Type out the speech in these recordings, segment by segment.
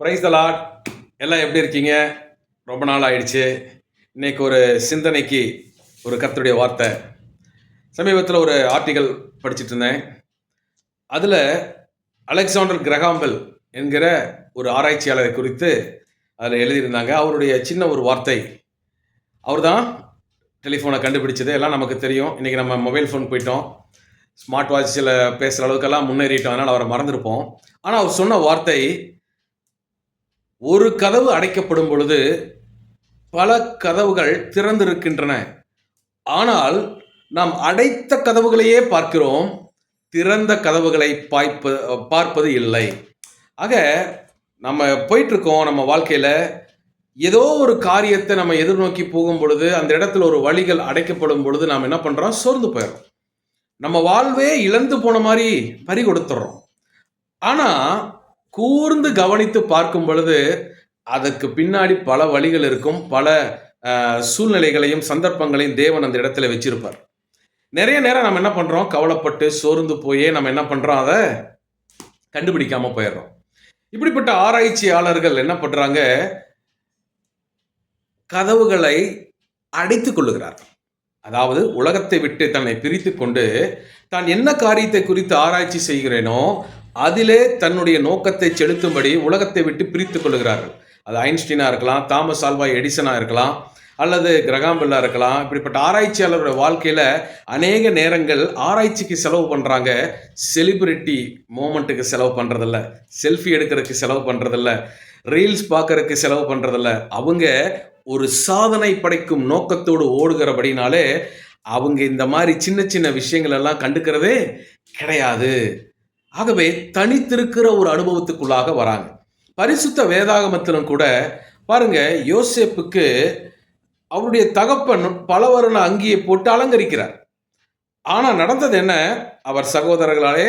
Price lot எல்லாம் எப்படி இருக்கீங்க? ரொம்ப நாள் ஆயிடுச்சு. இன்னைக்கு ஒரு சிந்தனைக்கு ஒரு கத்தருடைய வார்த்தை. சமீபத்தில் ஒரு ஆர்டிகல் படிச்சுட்டு இருந்தேன். அதில் அலெக்சாண்டர் கிரகாம்பல் என்கிற ஒரு ஆராய்ச்சியாளரை குறித்து அதில் எழுதியிருந்தாங்க. அவருடைய சின்ன ஒரு வார்த்தை. அவர் தான் டெலிஃபோனை கண்டுபிடிச்சது. எல்லாம் நமக்கு தெரியும். இன்றைக்கி நம்ம மொபைல் ஃபோன் போயிட்டோம். ஸ்மார்ட் வாட்சில் பேசுகிற அளவுக்கெல்லாம் முன்னேறிட்டோம். அதனால் அவரை மறந்துருப்போம். ஆனால் அவர் சொன்ன வார்த்தை ஒரு கதவு அடைக்கப்படும் பொழுது பல கதவுகள் திறந்திருக்கின்றன. ஆனால் நாம் அடைத்த கதவுகளையே பார்க்கிறோம். திறந்த கதவுகளை பாய்ப்ப பார்ப்பது இல்லை. ஆக நம்ம போயிட்டு இருக்கோம் நம்ம வாழ்க்கையில். ஏதோ ஒரு காரியத்தை நம்ம எதிர்நோக்கி போகும் பொழுது அந்த இடத்துல ஒரு வழிகள் அடைக்கப்படும் பொழுது நாம் என்ன பண்ணுறோம் சோர்ந்து போயிடும் நம்ம வாழ்வே இழந்து போன மாதிரி பறி கொடுத்துட்றோம். ஆனால் கூர்ந்து கவனித்து பார்க்கும் பொழுது அதற்கு பின்னாடி பல வழிகள் இருக்கும். பல சூழ்நிலைகளையும் சந்தர்ப்பங்களையும் தேவன் அந்த இடத்துல வச்சிருப்பார். நிறைய நேரம் நம்ம என்ன பண்றோம்? கவலைப்பட்டு சோர்ந்து போயே நம்ம என்ன பண்றோம்? அதை கண்டுபிடிக்காம போயிடுறோம். இப்படிப்பட்ட ஆராய்ச்சியாளர்கள் என்ன பண்றாங்க? கதவுகளை அடைத்து கொள்ளுகிறார்கள். அதாவது உலகத்தை விட்டு தன்னை பிரித்து கொண்டு தான் என்ன காரியத்தை குறித்து ஆராய்ச்சி செய்கிறேனோ அதிலே தன்னுடைய நோக்கத்தை செலுத்தும்படி உலகத்தை விட்டு பிரித்து கொள்கிறார்கள். அது ஐன்ஸ்டீனாக இருக்கலாம் தாமஸ் ஆல்வா எடிசனாக இருக்கலாம் அல்லது கிரகாம்பில்லா இருக்கலாம். இப்படிப்பட்ட ஆராய்ச்சியாளருடைய வாழ்க்கையில் அநேக நேரங்கள் ஆராய்ச்சிக்கு செலவு பண்ணுறாங்க செலிபிரிட்டி மூமெண்ட்டுக்கு செலவு பண்ணுறதில்ல செல்ஃபி எடுக்கிறதுக்கு செலவு பண்ணுறதில்ல ரீல்ஸ் பார்க்கறதுக்கு செலவு பண்ணுறதில்ல அவங்க ஒரு சாதனை படைக்கும் நோக்கத்தோடு ஓடுகிறபடினாலே அவங்க இந்த மாதிரி சின்ன சின்ன விஷயங்கள் எல்லாம் கண்டுக்கிறதே கிடையாது. ஆகவே தனித்திருக்கிற ஒரு அனுபவத்துக்குள்ளாக வராங்க. பரிசுத்த வேதாகமத்திலும் கூட பாருங்க யோசேப்புக்கு அவருடைய தகப்பன் பலவர்ண அங்கியை போட்டு அலங்கரிக்கிறார். ஆனால் நடந்தது என்ன? அவர் சகோதரர்களாலே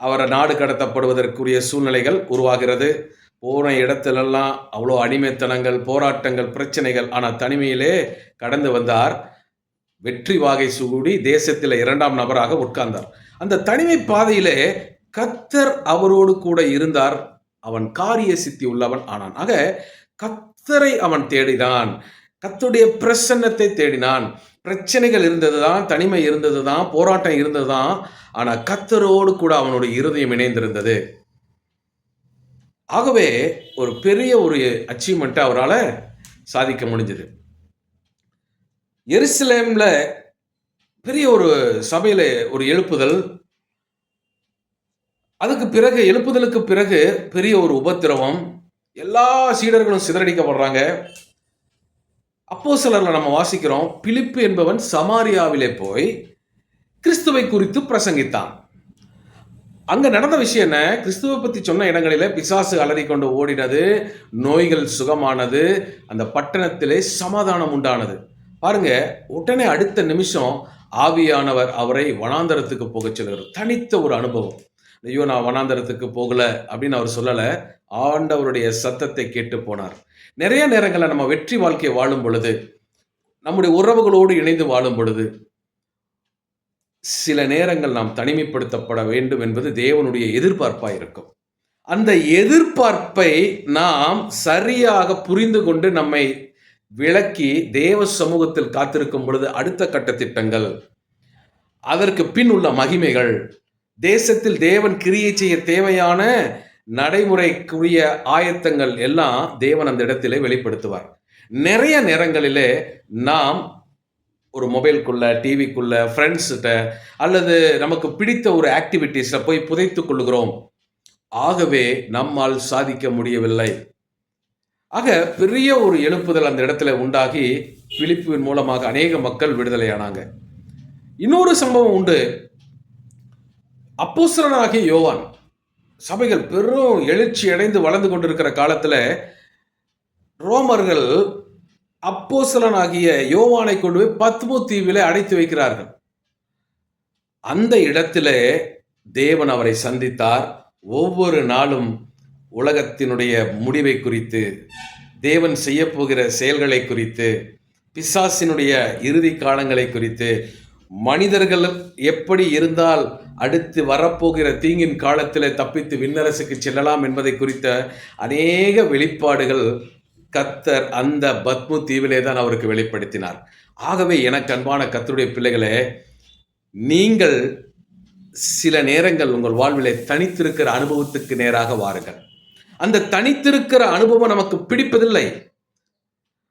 அவரை நாடு கடத்தப்படுவதற்குரிய சூழ்நிலைகள் உருவாகிறது. போன இடத்திலெல்லாம் அவ்வளோ அடிமைத்தனங்கள் போராட்டங்கள் பிரச்சனைகள் ஆனால் தனிமையிலே கடந்து வந்தார். வெற்றி வாகை சூடி தேசத்தில் இரண்டாம் நபராக உட்கார்ந்தார். அந்த தனிமை பாதையிலே கத்தர் அவரோடு கூட இருந்தார். அவன் காரிய சித்தி உள்ளவன் ஆனான். ஆக கத்தரை அவன் தேடினான். கத்துடைய பிரசன்னத்தை தேடினான். பிரச்சனைகள் இருந்ததுதான் தனிமை இருந்தது தான் போராட்டம் இருந்தது தான் ஆனால் கத்தரோடு கூட அவனுடைய இருதயம் இணைந்திருந்தது. ஆகவே ஒரு பெரிய ஒரு அச்சீவ்மெண்ட்டை அவரால் சாதிக்க முடிஞ்சது. எருசலேமில் பெரிய ஒரு சபையில ஒரு எழுப்புதல். அதுக்கு பிறகு எழுப்புதலுக்கு பிறகு பெரிய ஒரு உபத்திரவம். எல்லா சீடர்களும் சிதறடிக்கப்படுறாங்க. அப்போ சிலர்ல நம்ம வாசிக்கிறோம். பிலிப்பு என்பவன் சமாரியாவிலே போய் கிறிஸ்துவை குறித்து பிரசங்கித்தான். அங்க நடந்த விஷயம் என்ன? கிறிஸ்துவை பத்தி சொன்ன இடங்களில பிசாசு அலறி கொண்டு ஓடினது. நோய்கள் சுகமானது. அந்த பட்டணத்திலே சமாதானம் உண்டானது. பாருங்க உடனே அடுத்த நிமிஷம் ஆவியானவர் அவரை வனாந்தரத்துக்கு போகச் சொல்கிறார். தனித்த ஒரு அனுபவம். ஐயோ நான் வனாந்தரத்துக்கு போகல அப்படின்னு அவர் சொல்லலை. ஆண்டவருடைய சத்தத்தை கேட்டு போனார். நிறைய நேரங்களில் நம்ம வெற்றி வாழ்க்கையை வாழும் பொழுது நம்முடைய உறவுகளோடு இணைந்து வாழும் பொழுது சில நேரங்கள் நாம் தனிமைப்படுத்தப்பட வேண்டும் என்பது தேவனுடைய எதிர்பார்ப்பாக இருக்கும். அந்த எதிர்பார்ப்பை நாம் சரியாக புரிந்து கொண்டு நம்மை விளக்கி தேவ சமூகத்தில் காத்திருக்கும் பொழுது அடுத்த கட்ட திட்டங்கள். அதற்கு பின் உள்ள மகிமைகள். தேசத்தில் தேவன் கிரியை செய்ய தேவையான நடைமுறைக்குரிய ஆயத்தங்கள் எல்லாம் தேவன் அந்த இடத்திலே வெளிப்படுத்துவார். நிறைய நேரங்களிலே நாம் ஒரு மொபைல்குள்ள டிவிக்குள்ள ஃப்ரெண்ட்ஸ்கிட்ட அல்லது நமக்கு பிடித்த ஒரு ஆக்டிவிட்டீஸில் போய் புதைத்து கொள்ளுகிறோம். ஆகவே நம்மால் சாதிக்க முடியவில்லை. ஆக பெரிய ஒரு எழுப்புதல் அந்த இடத்துல உண்டாகி பிலிப்பின் மூலமாக அநேக மக்கள் விடுதலையானாங்க. இன்னொரு சம்பவம் உண்டு. அப்போசரனாகிய யோவான் சபைகள் பெரும் எழுச்சி அடைந்து வளர்ந்து கொண்டிருக்கிற காலத்தில் ரோமர்கள் அப்போசலனாகிய யோவானை கொண்டு போய் பத்மோ தீவில் அடைத்து வைக்கிறார்கள். அந்த இடத்திலே தேவன் அவரை சந்தித்தார். ஒவ்வொரு நாளும் உலகத்தினுடைய முடிவை குறித்து தேவன் செய்யப்போகிற செயல்களை குறித்து பிசாசினுடைய இறுதி காலங்களை குறித்து மனிதர்கள் எப்படி இருந்தால் அடுத்து வரப்போகிற தீங்கின் காலத்தில் தப்பித்து விண்ணரசுக்கு செல்லலாம் என்பதை குறித்த அநேக வெளிப்பாடுகள் கத்தர் அந்த பத்மு தீவிலே தான் அவருக்கு வெளிப்படுத்தினார். ஆகவே எனக்கு அன்பான கத்தருடைய பிள்ளைகளே நீங்கள் சில நேரங்கள் உங்கள் வாழ்விலே தனித்திருக்கிற அனுபவத்துக்கு நேராக வாருங்கள். அந்த தனித்திருக்கிற அனுபவம் நமக்கு பிடிப்பதில்லை.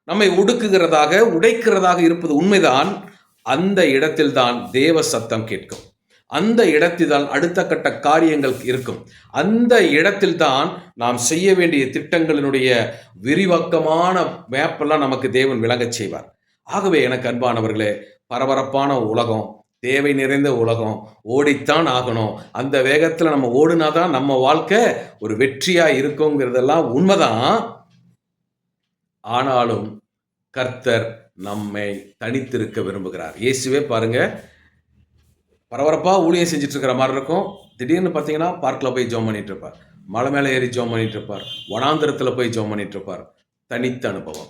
நம்மை ஒடுக்குகிறதாக உடைக்கிறதாக இருப்பது உண்மைதான். அந்த இடத்தில்தான் தேவ சத்தம் கேட்கும். அந்த இடத்தில்தான் அடுத்த கட்ட காரியங்கள் இருக்கும். அந்த இடத்தில்தான் நாம் செய்ய வேண்டிய திட்டங்களினுடைய விரிவாக்கமான மேப்பெல்லாம் நமக்கு தேவன் விளங்கச் செய்வார். ஆகவே எனக்கு அன்பானவர்களே பரபரப்பான உலகம் தேவை நிறைந்த உலகம். ஓடித்தான் ஆகணும். அந்த வேகத்தில் நம்ம ஓடுனாதான் நம்ம வாழ்க்கை ஒரு வெற்றியாக இருக்குங்கிறதெல்லாம் உண்மைதான். ஆனாலும் கர்த்தர் நம்மை தனித்திருக்க விரும்புகிறார். இயேசுவே பாருங்க. பரபரப்பாக ஊழியம் செஞ்சுட்டு இருக்கிற மாதிரி இருக்கும். திடீர்னு பார்த்தீங்கன்னா பார்க்கில் போய் ஜோம் பண்ணிட்டு இருப்பார் மலை மேலே ஏறி ஜோம் பண்ணிட்டு இருப்பார் வனாந்திரத்தில் போய் ஜோம் பண்ணிட்டு இருப்பார் தனித்த அனுபவம்.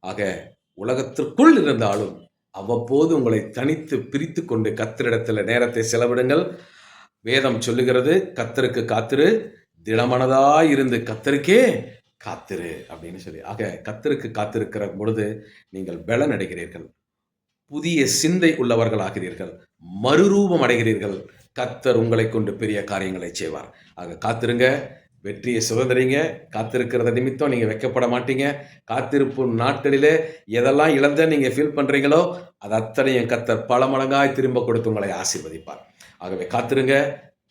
ஆக உலகத்திற்குள் இருந்தாலும் அவ்வப்போது உங்களை தனித்து பிரித்து கொண்டு கத்தரிடத்தில் நேரத்தை செலவிடுங்கள். வேதம் சொல்லுகிறது கத்தருக்கு காத்திரு திடமனதாய் இருந்து கத்தருக்கே காத்திரு அப்படின்னு சொல்லி. ஆக கத்தருக்கு காத்திருக்கிற பொழுது நீங்கள் பலன் அடைகிறீர்கள். புதிய சிந்தை உள்ளவர்களாகிறீர்கள். மறுரூபம் அடைகிறீர்கள். கத்தர் உங்களை கொண்டு பெரிய காரியங்களை செய்வார். ஆக காத்திருங்க. வெற்றியை சுதந்திரிங்க. காத்திருக்கிறத நிமித்தம் நீங்கள் வைக்கப்பட மாட்டீங்க. காத்திருப்பு நாட்களிலே எதெல்லாம் இழந்த நீங்கள் ஃபீல் பண்ணுறீங்களோ அது அத்தனையும் கத்தர் பல மடங்காய் திரும்ப கொடுத்து உங்களை ஆசீர்வதிப்பார். ஆகவே காத்திருங்க.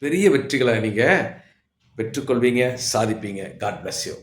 பெரிய வெற்றிகளை நீங்கள் பெற்றுக்கொள்வீங்க சாதிப்பீங்க. God bless you